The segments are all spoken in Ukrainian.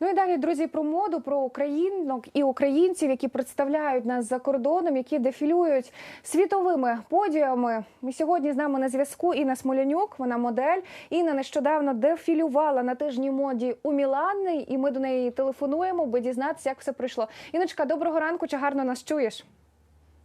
Ну і далі, друзі, про моду, про українок і українців, які представляють нас за кордоном, які дефілюють світовими подіями. І сьогодні з нами на зв'язку Інна Смолянюк. Вона модель. Інна нещодавно дефілювала на тижні моді у Мілані, і ми до неї телефонуємо, аби дізнатися, як все пройшло. Іночка, доброго ранку. Чи гарно нас чуєш?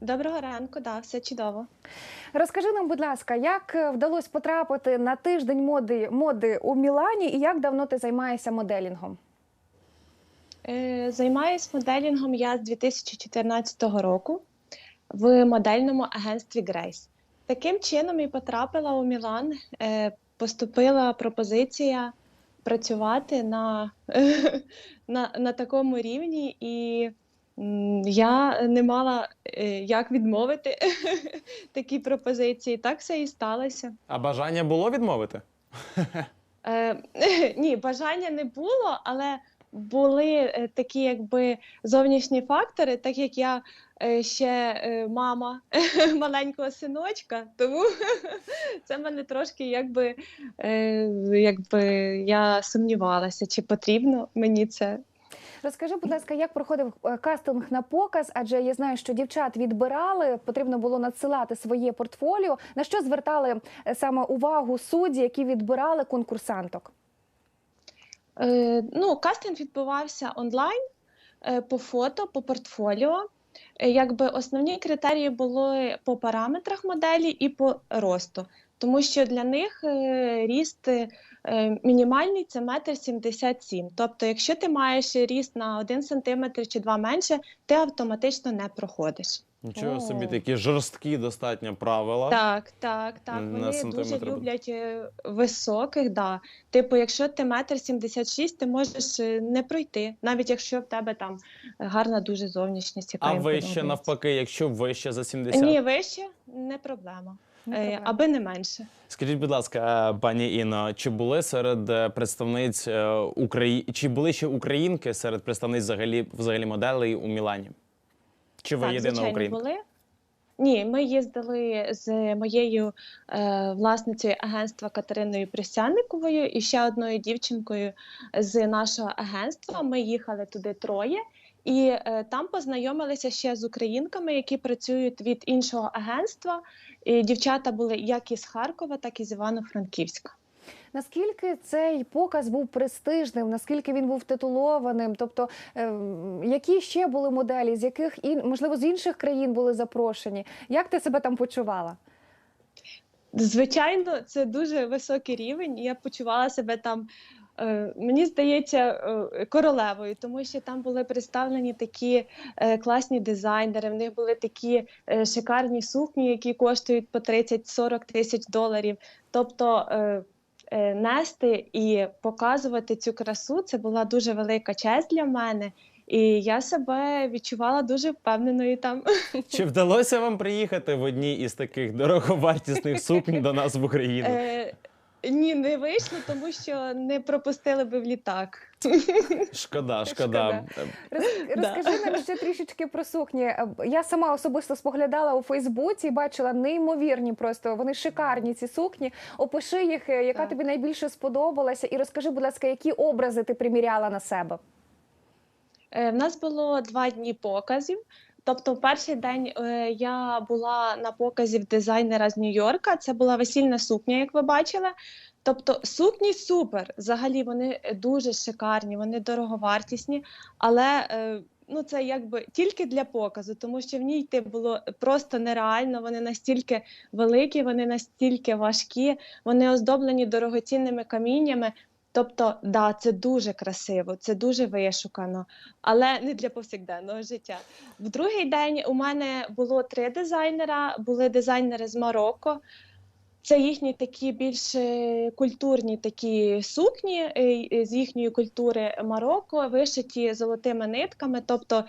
Доброго ранку, да, все чудово. Розкажи нам, будь ласка, як вдалося потрапити на тиждень моди моди у Мілані, і як давно ти займаєшся моделінгом? Е, Займаюсь моделінгом я з 2014 року в модельному агентстві Grace. Таким чином і потрапила у Мілан. Е, Поступила пропозиція працювати на, на, на такому рівні, і я не мала е, як відмовити такі пропозиції. Так все і сталося. А бажання було відмовити? Е, ні, бажання не було, але були е, такі якби зовнішні фактори, так як я е, ще е, мама маленького синочка, тому це мене трошки якби, якби я сумнівалася, чи потрібно мені це. Розкажи, будь ласка, як проходив кастинг на показ? Адже я знаю, що дівчат відбирали, потрібно було надсилати своє портфоліо. На що звертали саме увагу судді, які відбирали конкурсанток? Е, ну, кастинг відбувався онлайн е, по фото, по портфоліо. Е, Якби основні критерії були по параметрах моделі і по росту, тому що для них е, ріст е, мінімальний це метр сімдесят сім. Тобто, якщо ти маєш ріст на 1 см чи 2 менше, ти автоматично не проходиш. Нічого О. собі такі жорсткі достатньо правила. Так, так, так. На Вони дуже люблять е, високих, да. Типу, якщо ти метр сімдесят шість, ти можеш не пройти, навіть якщо в тебе там гарна дуже зовнішність, яка А вище подобається. навпаки, якщо вище за 70? Ні, вище не проблема, Е, аби не менше. Скажіть, будь ласка, е, пані Інно, чи були серед е, представниць е, Украї... чи були ще українки серед представниць взагалі взагалі моделей у Мілані? Чи ви так, єдина звичайно, українка? були. Ні, ми їздили з моєю е, власницею агентства Катериною Присянниковою і ще одною дівчинкою з нашого агентства. Ми їхали туди троє, і е, там познайомилися ще з українками, які працюють від іншого агентства. І дівчата були як із Харкова, так і з Івано-Франківська. Наскільки цей показ був престижним? Наскільки він був титулованим? Тобто, ем, які ще були моделі, з яких ін... можливо з інших країн були запрошені? Як ти себе там почувала? Звичайно, це дуже високий рівень. Я почувала себе там. Е, Мені здається, е, королевою, тому що там були представлені такі е, класні дизайнери. В них були такі шикарні сукні, які коштують по 30-40 тисяч доларів. Тобто нести і показувати цю красу це була дуже велика честь для мене. І я себе відчувала дуже впевненою там. Чи вдалося вам приїхати в одній із таких дороговартісних сукнь до нас в Україну? Е, ні, не вийшло, тому що не пропустили би в літак. Шкода, шкода. Роз- Да. Розкажи нам ще трішечки про сукні. Е, Я сама особисто споглядала у Фейсбуці і бачила неймовірні, просто вони шикарні ці сукні. Опиши їх, е, яка Так. тобі найбільше сподобалася, і розкажи, будь ласка, які образи ти приміряла на себе. Е, В нас було два дні показів. Тобто, в перший день е, я була на показі в дизайнера з Нью-Йорка. Це була весільна сукня, як ви бачили. Тобто сукні супер. Взагалі вони дуже шикарні, вони дороговартісні, але е, ну це якби тільки для показу, тому що в ній йти було просто нереально. Вони настільки великі, вони настільки важкі, вони оздоблені дорогоцінними каміннями. Тобто, да, це дуже красиво, це дуже вишукано, але не для повсякденного життя. В другий день у мене було три дизайнера. Були дизайнери з Марокко. Це їхні такі більш е, культурні такі сукні е, з їхньої культури Марокко, вишиті золотими нитками. Тобто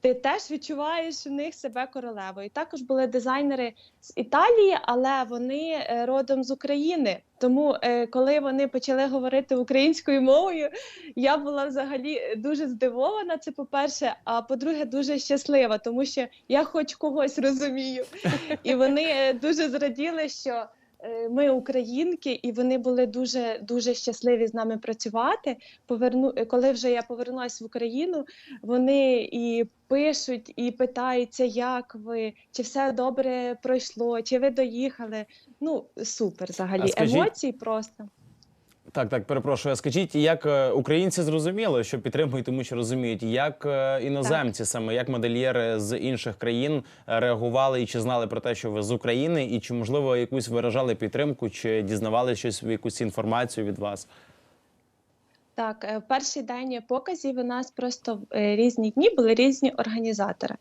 ти теж відчуваєш в них себе королевою. Також були дизайнери з Італії, але вони е, родом з України. Тому, е, коли вони почали говорити українською мовою, я була взагалі дуже здивована. Це по-перше, а по-друге, дуже щаслива, тому що я хоч когось розумію. І вони е, дуже зраділи, що ми українки, і вони були дуже дуже щасливі з нами працювати. Поверну, е, коли вже я повернулася в Україну, вони і пишуть, і питаються, як ви, чи все добре пройшло, чи ви доїхали. Ну супер, взагалі скажіть- емоцій просто. Так, так, перепрошую. А Скажіть, як е, українці зрозуміли, що підтримують, тому що розуміють, як е, іноземці, саме як модельєри з інших країн реагували і чи знали про те, що ви з України, і чи можливо якусь виражали підтримку, чи дізнавали щось якусь інформацію від вас? Так, е, перший день показів у нас просто е, різні дні були різні організатори.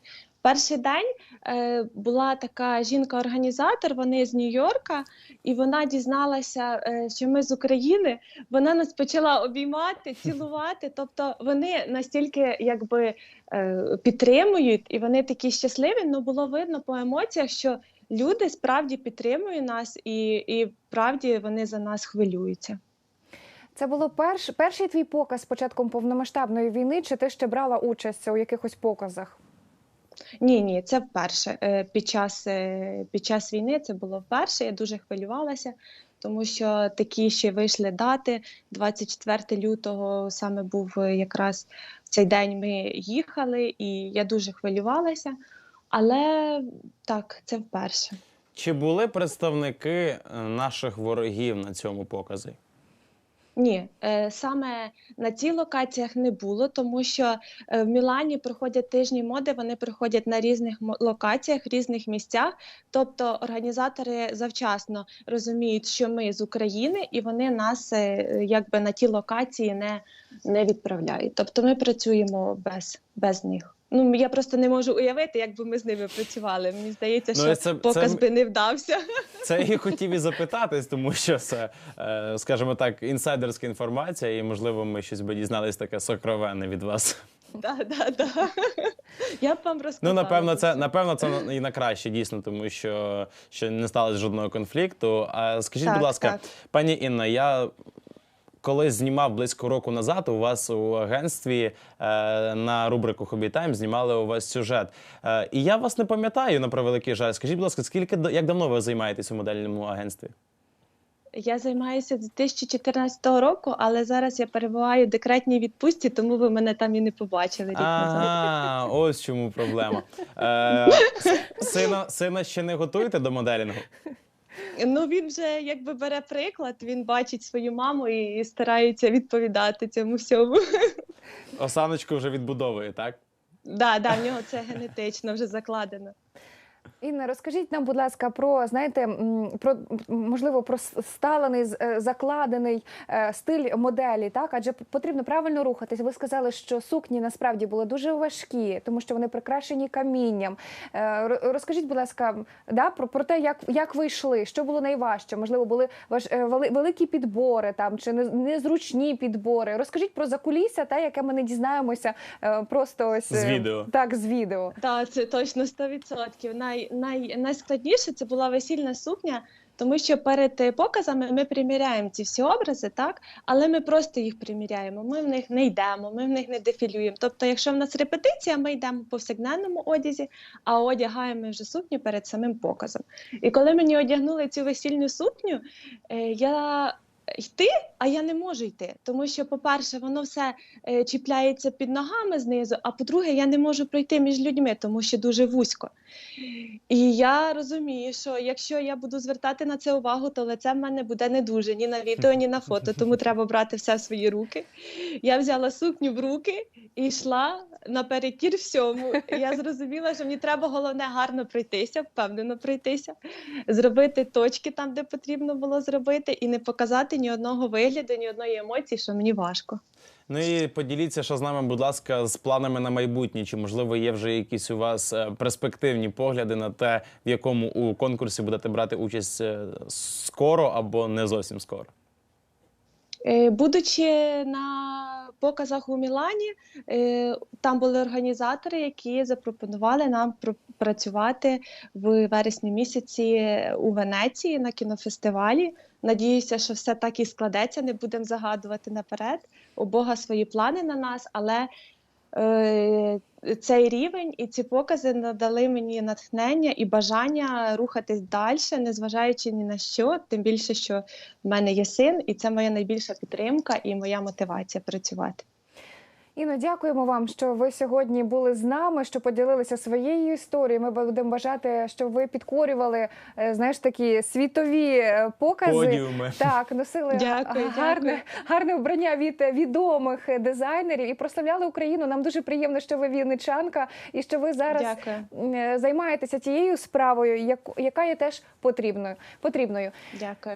Перший день е, була така жінка-організатор, вони з Нью-Йорка, і вона дізналася, е, що ми з України. Вона нас почала обіймати, цілувати. Тобто вони настільки якби е, підтримують, і вони такі щасливі. Ну було видно по емоціях, що люди справді підтримують нас, і, і правді вони за нас хвилюються. Це було перш, перший твій показ з початком повномасштабної війни, чи ти ще брала участь у якихось показах? Ні, ні, це вперше. Е, Під час, е, під час війни це було вперше. Я дуже хвилювалася, тому що такі ще вийшли дати. 24 лютого саме був е, якраз в цей день ми їхали, і я дуже хвилювалася. Але так, це вперше. Чи були представники наших ворогів на цьому показі? Ні, е, саме на цих локаціях не було, тому що е, в Мілані проходять тижні моди, вони проходять на різних локаціях, різних місцях. Тобто організатори завчасно розуміють, що ми з України, і вони нас е, якби на ті локації не, не відправляють. Тобто ми працюємо без, без них. Ну я просто не можу уявити, як би ми з ними працювали. Мені здається, Ну, що це- показ це- би не вдався. Це я хотів і запитатись, тому що це, е, скажімо так, інсайдерська інформація, і можливо, ми щось би дізнались таке сокровенне від вас. Да, да, да. Я б вам Ну, напевно, це напевно, це і на краще, дійсно, тому що, що не сталося жодного конфлікту. А скажіть, Так, будь ласка, так. пані Інна, я колись знімав близько року назад у вас у агентстві е, на рубрику Hobby Time знімали у вас сюжет. Е, і я вас не пам'ятаю на превеликий жаль. Скажіть, будь ласка, скільки як давно ви займаєтесь у модельному агентстві? Я займаюся з 2014 року, але зараз я перебуваю в декретній відпустці, тому ви мене там і не побачили рік назад. Ось чому проблема. Е, сина, сина ще не готуєте до моделінгу? Ну він вже якби бере приклад, він бачить свою маму і, старається відповідати цьому всьому. Осаночку вже відбудовує, так? Да, да, в нього це генетично вже закладено. Інна, розкажіть нам, будь ласка, про знаєте, про можливо про сталений з- е, закладений е, стиль моделі, так адже потрібно правильно рухатись. Ви сказали, що сукні насправді були дуже важкі, тому що вони прикрашені камінням. Е, Розкажіть, будь ласка, да, про, про те, як, як ви йшли, що було найважче? Можливо, були важ, вели- великі підбори там чи не- незручні підбори. Розкажіть про закулісся, та яке ми не дізнаємося просто ось З відео. Так, з відео. Так, це точно 100%. Най, най, найскладніше це була весільна сукня, тому що перед е, показами ми приміряємо ці всі образи, так? Але ми просто їх приміряємо. Ми в них не йдемо, ми в них не дефілюємо. Тобто, якщо в нас репетиція, ми йдемо в повсякденному одязі, а одягаємо вже сукню перед самим показом. І коли мені одягнули цю весільну сукню, е, я. Йти, а я не можу йти, тому що, по-перше, воно все е, чіпляється під ногами знизу, а по-друге, я не можу пройти між людьми, тому що дуже вузько. І я розумію, що якщо я буду звертати на це увагу, то лице в мене буде не дуже ні на відео, ні на фото, тому треба брати все в свої руки. Я взяла сукню в руки і йшла наперекір всьому. Я зрозуміла, що мені треба головне гарно пройтися, впевнено пройтися, зробити точки там, де потрібно було зробити, і не показати ні одного вигляду, ні одної емоції, що мені важко. Ну і поділіться, що з нами, будь ласка, з планами на майбутнє. Чи можливо є вже якісь у вас е, перспективні погляди на те, в якому у конкурсі будете брати участь е, скоро або не зовсім скоро? Е, Будучи на показах у Мілані, е, там були організатори, які запропонували нам пр- працювати в вересні місяці у Венеції на кінофестивалі. Надіюся, що все так і складеться. Не будемо загадувати наперед. У Бога свої плани на нас, але цей рівень, і ці покази надали мені натхнення і бажання рухатись далі, незважаючи ні на що, тим більше, що в мене є син, і це моя найбільша підтримка і моя мотивація працювати. Іно, дякуємо вам, що ви сьогодні були з нами, що поділилися своєю історією. Ми будемо бажати, щоб ви підкорювали е, знаєш такі світові е, покази. Подіуми. Так, носили Дякую, гарне, дякую. гарне вбрання від відомих дизайнерів і прославляли Україну. Нам дуже приємно, що ви вінничанка і що ви зараз Дякую. е, займаєтеся тією справою, яка є теж потрібною. потрібною. Дякую.